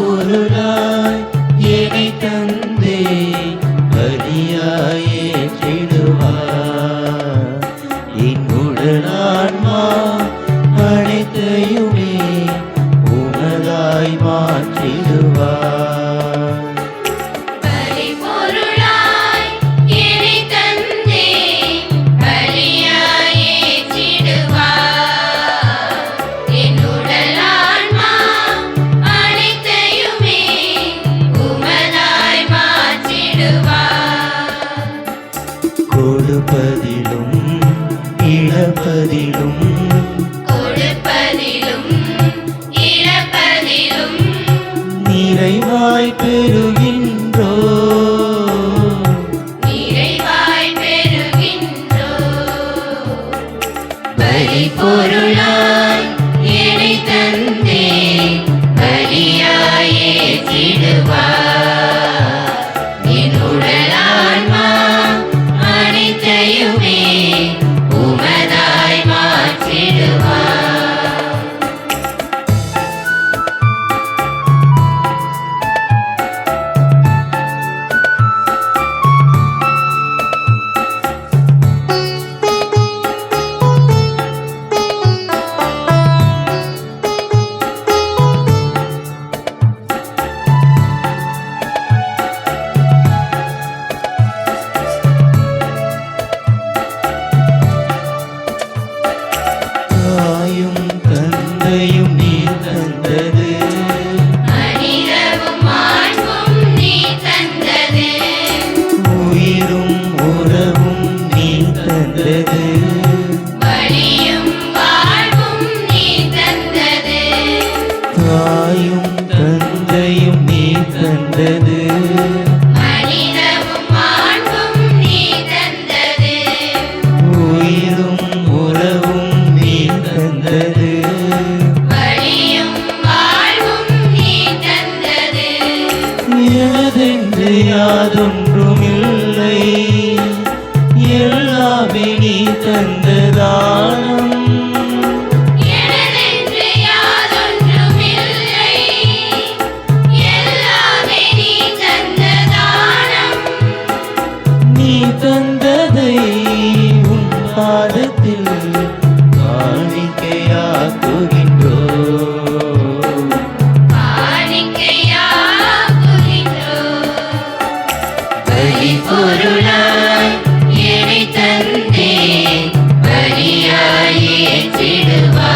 பொருளாய் என்னை தந்தே பலியாயே ஏற்றிடுவார். என்னுடனான்மா அனைத்தையுமே உனதாய் மாற்றிடுவார். கொடுப்பதிலும் இழப்பதிலும் கொடுப்பதிலும் இழப்பதிலும் நிறைவாய் பெறுகின்றோ நிறைவாய் பெறுகின்றோம். பலிபொருளாய் என்னை தந்தே பலியாய் ஏற்றிடுவார். தாயும் தந்தையும் நீ தந்தது. உயிரும் உறவும் நீ தந்தது. எனதென்று யாதொன்றுமில்லை. எல்லாமே நீ தந்ததானம் உன் பாதத்தில் காணிக்கையாக்குகின்றோ பலிபொருளாய் என்னை தந்தே பலியாய் ஏற்றிடுவார்.